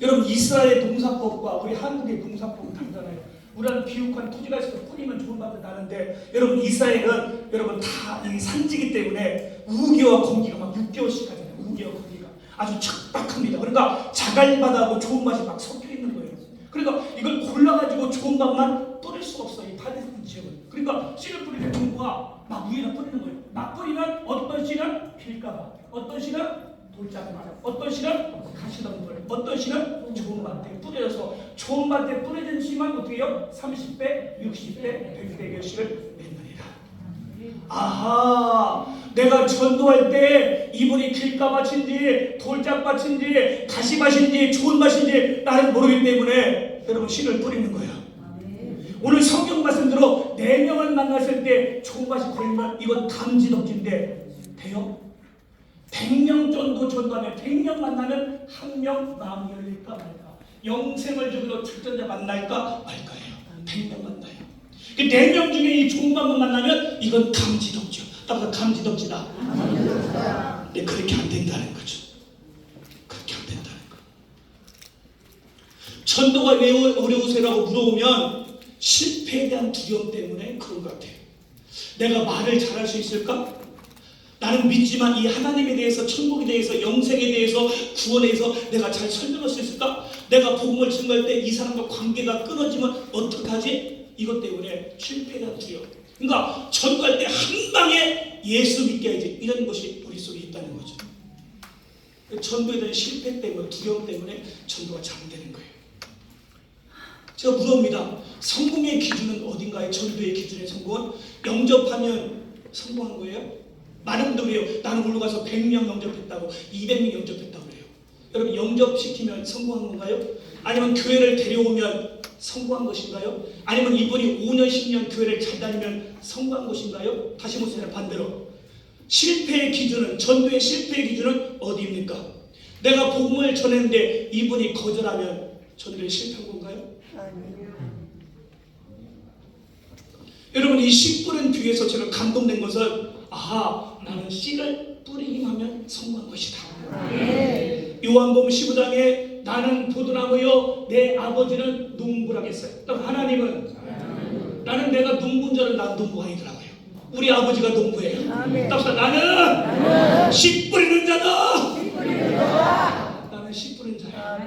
여러분 이스라엘 농사법과 우리 한국의 농사법은 다르잖아요. 우리는 비옥한 토지가 있어서 뿌리면 좋은 맛이 나는데 여러분 이스라엘은 여러분 다 이 산지기 때문에 우기와 공기가 막 6개월씩 가잖아요. 우기와 공기가 아주 척박합니다. 그러니까 자갈바다하고 좋은 맛이 막 섞여 있는 거예요. 그러니까 이걸 골라가지고 좋은 맛만 뿌릴 수가 없어요. 이 파데스 지역은. 그러니까 씨를 때 농부가 막 위에다 뿌리는 거예요. 막 뿌리면 어떤 씨는 필까봐, 어떤 씨는 돌짝맛, 어떤 씨는 가시덤불, 어떤 씨는 좋은 밭에 뿌려서 좋은 밭에 뿌려진 씨만 어떻게 해요? 30배, 60배, 100배 결실을 맺느니라. 아하, 내가 전도할 때 이분이 길가밭인지 돌짝밭인지 가시밭인지 좋은 밭인지 나는 모르기 때문에 여러분 씨를 뿌리는 거야. 오늘 성경 말씀대로 네 명을 만났을 때 좋은 맛이 걸리면 이건 감지덕지인데 돼요? 100명 정도 전도하면 100명 만나면 한 명 마음이 열릴까 말까. 영생을 주기로 출전자 만날까 말까예요. 100명 만나요. 그 4명 중에 이 좋은 방법 만나면 이건 감지덕지요. 따라서 감지덕지다. 근데 그렇게 안 된다는 거죠. 그렇게 안 된다는 거. 전도가 왜 어려우세요라고 물어보면 실패에 대한 두려움 때문에 그런 것 같아요. 내가 말을 잘할 수 있을까? 나는 믿지만 이 하나님에 대해서 천국에 대해서 영생에 대해서 구원에 대해서 내가 잘 설명할 수 있을까? 내가 복음을 증거할 때 이 사람과 관계가 끊어지면 어떡하지? 이것 때문에 실패에 대한 두려움 그러니까 전도할 때한 방에 예수 믿게 해야지 이런 것이 머릿속에 있다는 거죠 전도에 대한 실패 때문에 두려움 때문에 전도가 잘안 되는 거예요 제가 물어봅니다. 성공의 기준은 어딘가에 전도의 기준의 성공은 영접하면 성공한 거예요? 많은 분들이 그래요. 나는 올라가서 100명 영접했다고 200명 영접했다고 그래요. 여러분 영접시키면 성공한 건가요? 아니면 교회를 데려오면 성공한 것인가요? 아니면 이분이 5년 10년 교회를 잘 다니면 성공한 것인가요? 다시 보세요. 반대로 실패의 기준은 전도의 실패의 기준은 어디입니까? 내가 복음을 전했는데 이분이 거절하면 전도에 실패한 건가요? 여러분 이씨 뿌린 뒤에서 제가 감동된 것은 아하 나는 씨를 뿌리기만 하면 성공한 것이다. 요한복음 15장에 나는 포도나무요 내 아버지는 농부라겠어요. 또 하나님은 나는 내가 농부인 줄 알았는데 난 농부가 아니더라고요. 우리 아버지가 농부예요. 아멘. 따라서 나는 씨 뿌리는 자다. 나는 씨 뿌리는 자야.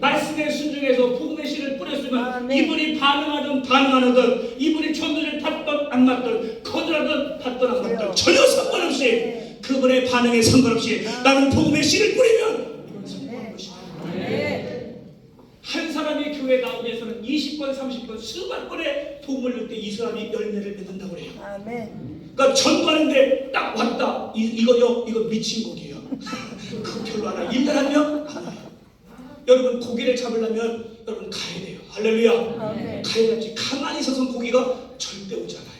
말씀에 순종해서 복음의 씨를 뿌렸으면. 이분이 반응하든 반응하든 이분이 전도를 받든 안 받든 거절하든 받든 안 받든 전혀 반응에 상관없이 나는 복음의 씨를 뿌리면 이건 성공한 것이다. 한 사람이 교회 나오기 위해서는 20번, 30번, 수만 번의 도움을 넣을 때 이 사람이 열매를 맺는다고 그래요. 그러니까 전도하는데 딱 왔다. 이, 이거요, 이거 미친 곡이에요. 그거 별로 안 해. 일단 하면 안. 여러분 고기를 잡으려면 여러분 가야 돼요. 할렐루야. 아멘. 가야 되지. 가만히 서서 고기가 절대 오지 않아요.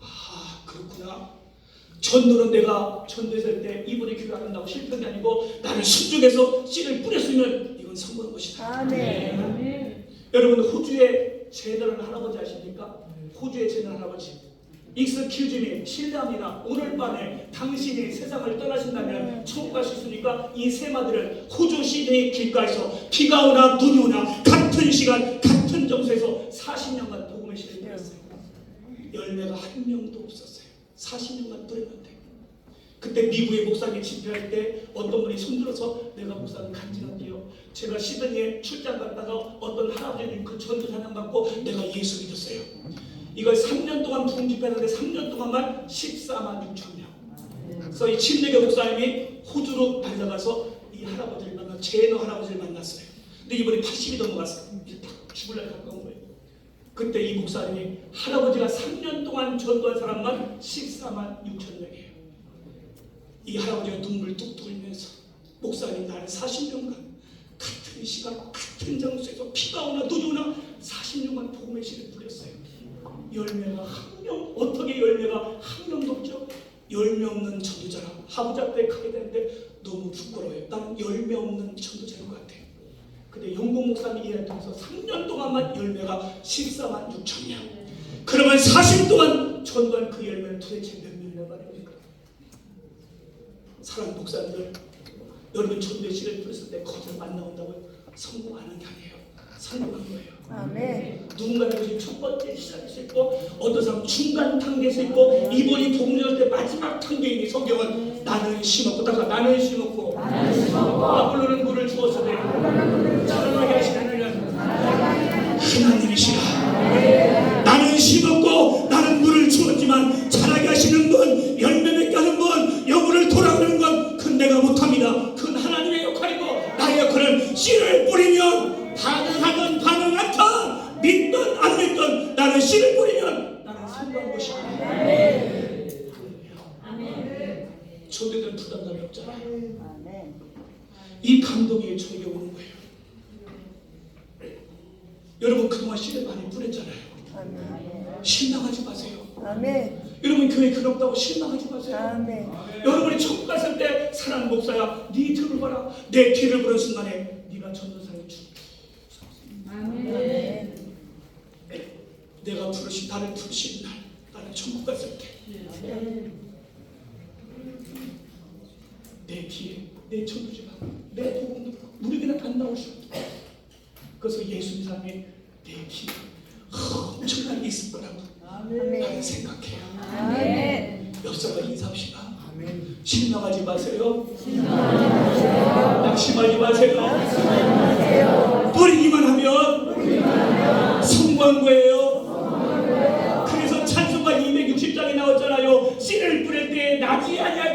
아 그렇구나. 전도는 내가 전도했을 때 교회 안 한다고 실패한 게 아니고 나를 순종해서 씨를 뿌렸으면 이건 성공한 것이다. 여러분 호주의 제너럴 할아버지 아십니까? 호주의 제너럴 할아버지. 익스큐즈미 실례합니다. 오늘 밤에 당신이 세상을 떠나신다면 천국 갈수 있으니까 이 세마들은 호주 시드니 길가에서 비가 오나 눈이 오나 같은 시간 같은 정서에서 40년간 복음의 시를 뿌렸어요. 열매가 한 명도 없었어요. 40년간 뿌렸는데 그때 미국의 목사님 집회할 때 어떤 분이 손들어서 내가 목사님 간지난데요. 제가 시드니에 출장 갔다가 어떤 할아버지님 그 전도 사냥 받고 내가 예수 믿었어요. 이걸 3년 동안 부흥 집회하는데 3년 동안만 14만 6천 명. 그래서 이 침례교 목사님이 호주로 달려가서 이 할아버지를 만나 제너 할아버지를 만났어요. 근데 이분이 80이 넘어갔어요. 이제 딱 죽을 날 가까운 거예요. 그때 이 목사님이 할아버지가 3년 동안 전도한 사람만 14만 6천 명이에요. 이 할아버지가 눈물 뚝뚝 흘리면서 목사님 나는 40년간 같은 시간 같은 장소에서 비가 오나 눈이 오나 40년간 복음의 씨를 뿌렸어요. 열매가 한 명 어떻게 열매가 한 명도 없죠? 열매 없는 전도자라 하부자 앞에 가게 되는데 너무 부끄러워요. 나는 열매 없는 전도자인 것 같아요. 근데 영국 목사님 이해를 통해서 3년 동안만 열매가 14만 6천 명. 그러면 40 동안 전도한 그 열매는 도대체 몇 명이란 말입니까? 사랑 목사님들 여러분 전도의 씨를 뿌렸을 때 거절 안 나온다고요? 성공하는 게 아니에요. 성공한 거예요. 아멘. 누군가는 것이 첫 번째 시작일 수 있고 어떤 사람 중간 단계일 수 있고 이번이 복음을 때 마지막 단계이니 성경은 나는 심었고 따라 나는 심었고 아볼로는 이 아멘. 이 감동이 저에게 오는 거예요 여러분 그동안 씨를 많이 뿌렸잖아요 아멘. 실망하지 마세요 아멘. 여러분 교회 그렇다고 실망하지 마세요 아멘. 여러분이 천국 갔을 때 사랑하는 목사야 네 뒤를 봐라 내 뒤를 보는 순간에 네가 전도사의 주 아멘. 내가 부르신 나를 부르신 날 나는 천국 갔을 때 내 뒤에 내 전도지가 내 복음도 우리에게는 안 나올 수 없다 그래서 예수님 사람이 내 뒤에 엄청나게 있을 거라고 나는 아멘. 생각해요. 아멘. 옆 사람 인사합시다. 실망하지 마세요. 낙심하지 마세요. 뿌리기만 하면 성공한 거예요. 그래서 찬송가 260장에 나왔잖아요. 씨를 뿌릴 때 나지 아니할까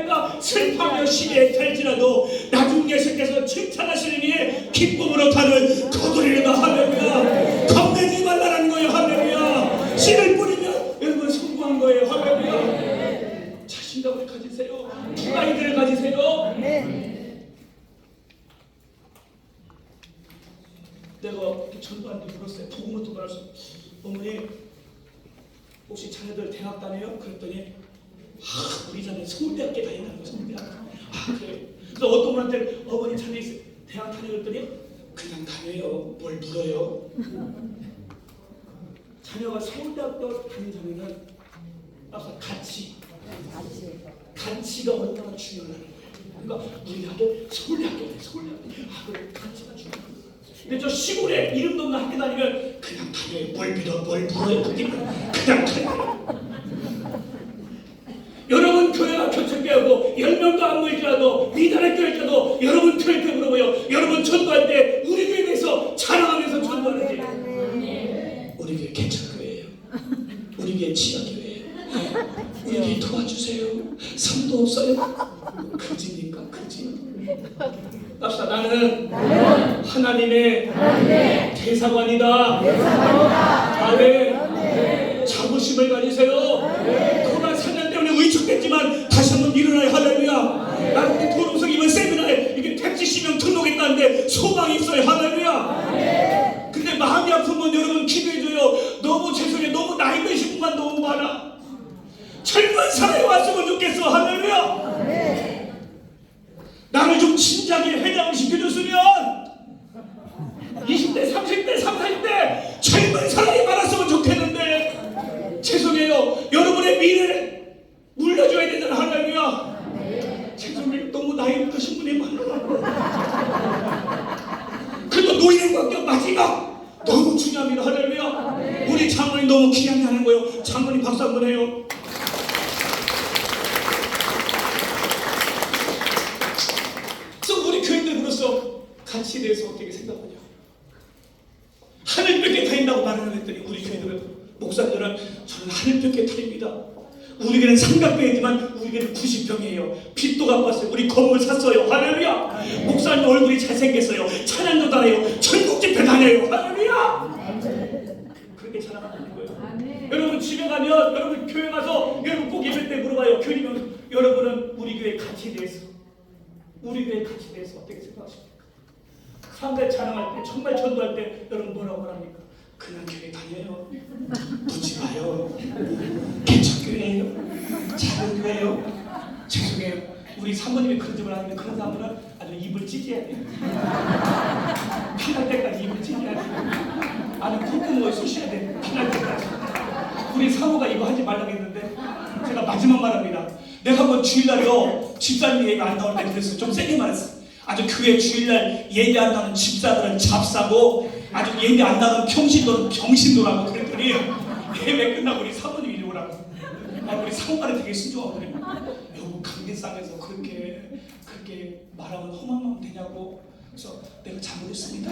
슬퍼하며 시에 탈지라도 나중 예수께서 칭찬하시느니 기쁨으로 타는 거두리로다. 할렐루야. 겁내지 말라는 거예요. 할렐루야. 씨를 뿌리면 여러분 성공한 거예요. 할렐루야. 자신감을 가지세요. 프라이드를 가지세요. 아멘. 내가 전도한테 물었어요. 복음을 도달할 수 어머니 혹시 자녀들 대학 다녀요? 그랬더니 아 우리 자녀 서울대학교 다닌다는 거 서울대학 아 그래요? 그래서 어떤 분한테 어머니 자녀? 대학 다녀 그랬더니 그냥 다녀요 뭘 물어요 자녀가 서울대학교 다닌 자녀는 아까 같이. 가치가 얼마나 중요하다는 거예요 그러니까 우리 아들 서울대학교에 서울대학교 아 그래 가치가 중요해요 근데 저 시골에 이름도 없는 학교 다니면 그냥 다녀요. 뭘 믿어, 뭘 물어요. 그냥 다녀요. 여러분 교회가 교체교회고 열 명도 안 모일지라도 미달의 교회일지라도 여러분 교회 때 물어봐요. 여러분 전도할 때 우리 교회에 대해서 자랑하면서 전도하는지 아멘. 우리 교회 개척교회예요. 우리 교회 지하교회예요. 우리 교회 도와주세요. 성도 없어요. 그지니까 그지. 갑시다. 나는 하나님의 대사관이다. 아멘. 자부심을 가지세요. 코로나 3년 때문에 위축됐지만 다시 한번 일어나요. 할렐루야. 나는 도롱성 이번 세미나에 이게 170명 등록했다는데 소망이 있어요. 할렐루야. 근데 마음이 아프면 여러분 기도해줘요. 너무 죄송해요. 너무 나이 드신 분만 너무 많아. 젊은 사람이 왔으면 좋겠어. 할렐루야. 나를 좀 진작에 회장을 시켜줬으면 20대, 30대, 30, 40대 젊은 사람이 많았으면 좋겠는데 죄송해요. 여러분의 미래를 물려줘야 되잖아. 할렐루야. 죄송해요. 너무 나이 드신 분이 많아. 그리고 노인과 마지막 너무 중요합니다. 할렐루야. 우리 장모님 너무 귀하게 하는 거예요. 장모님 박수 한번 해요. 그래서 우리 가치에 대해서 어떻게 생각하냐? 하늘밖에 다닌다고 말을 했더니 우리 교인들은 목사들은 저는 하늘밖에 다닙니다. 우리 교회는 삼각형이지만 우리 교회는 90평이에요. 빚도 갚았어요. 우리 건물 샀어요. 할렐루야. 목사님 얼굴이 잘생겼어요. 찬양도 다녀요. 전국 집회 다녀요. 할렐루야. 그렇게 자랑하는 거예요. 여러분 집에 가면 여러분 교회 가서 여러분 꼭 예배 때 물어봐요. 교인이면 여러분은 우리 교회 가치에 대해서 우리 교회 가치에 대해서 어떻게 생각하십니까? 사람들 자랑할 때 정말 전도할 때 여러분 뭐라고 합니까? 그냥 교회 다녀요. 묻지 마요. 개척교회예요. 작은 교회예요. 죄송해요. 우리 사모님이 그런 점을 하는데 그런 사람들은 아주 입을 찢어야 돼요. 피날 때까지 입을 찢어야 돼요. 아니 콧구멍에 쑤셔야 돼. 피날 때까지. 우리 사모가 이거 하지 말라고 했는데 제가 마지막 말합니다. 내가 한번 주일날이요 집사님 얘기 안 나올 때 그랬어요. 좀 세게 말했어. 아주 교회 주일날 예배 안 나는 집사들은 잡사고 아주 예배 안 나는 평신도는 병신도라고 그랬더니 예배 끝나고 우리 사모님 이리 오라고 아, 우리 상관이 되게 순종하거든요 여보 강대상에서 그렇게 그렇게 말하면 험하면 되냐고 그래서 내가 잘못했습니다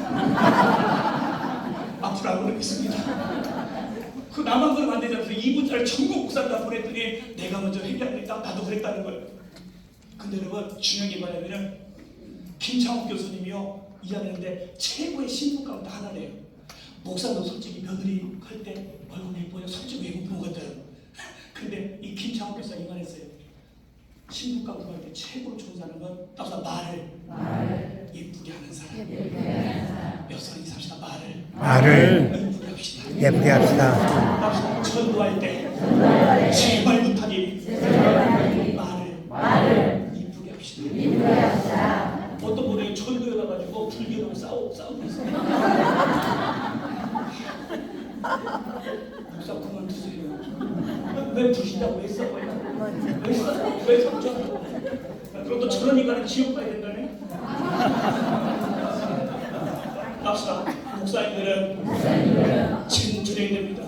앞으로 안 그러겠습니다 그 나만 그러면 안 되잖아요. 그래서 2분짜리 전국 목사를 다 보냈더니 내가 먼저 회개하겠다. 나도 그랬다는 거예요. 근데 여러분 중요한 게 뭐냐면은 김창욱 교수님이요 이야기하는데 최고의 신부 가운데 하나래요. 목사도 솔직히 며느리 할 때 얼굴 예뻐요. 솔직히 외국 같아요. 근데 이 김창욱 교수가 이만했어요. 신부 가운데 할 때 최고로 좋은 사람은 따서 말을 예쁘게 하는 사람. 몇 살이 삽시다 말을 말을 예쁘게 합시다. 예쁘게 합시다. 전도할 때 제발 부탁이 말을 이쁘게 합시다. 어떤 분이 전도에 가가지고 불교랑 싸우 싸우고 있어요. 목사 그만두세요. 왜 부신다고 왜 싸워요? 왜 싸워? 왜 싸우죠? 그럼 또 저런 인간은 지옥 가야 된다네. 갑시다. 목사님들은 진출해야 됩니다.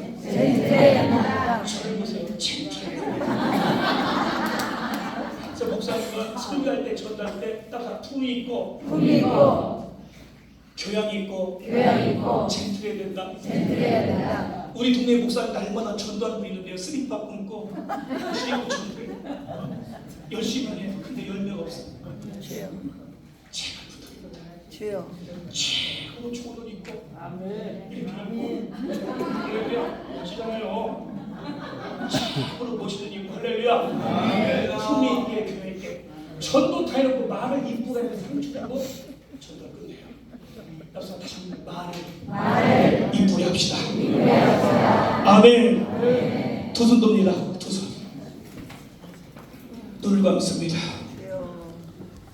저를 보세요. 진출해야 됩니다. 그래서 목사님은 설교할 때, 전도할 때, 딱 품이 있고, 품이 있고 교양이 있고, 교양 있고 젠틀해야 된다. 젠틀해야 된다. 우리 동네 목사님 날마다 전도하는 분이 있는데요. 스리파 전도해. 열심히 해. 근데 열매가 없어. 주여 제발 부탁입니다. 주여 최고 좋은 옷 입고, 이렇게 입고, 할렐루야. 멋지잖아요. 최고로 멋있는 입고, 할렐루야. 품위 있게, 교양 있게. 전도 다 해놓고 말을 이쁘게 해서 상주하고 전도 끝내요. 그래서 다시 말을 이쁘게 합시다. 아멘. 두 손 돕니다. 두 손. 눈을 감습니다.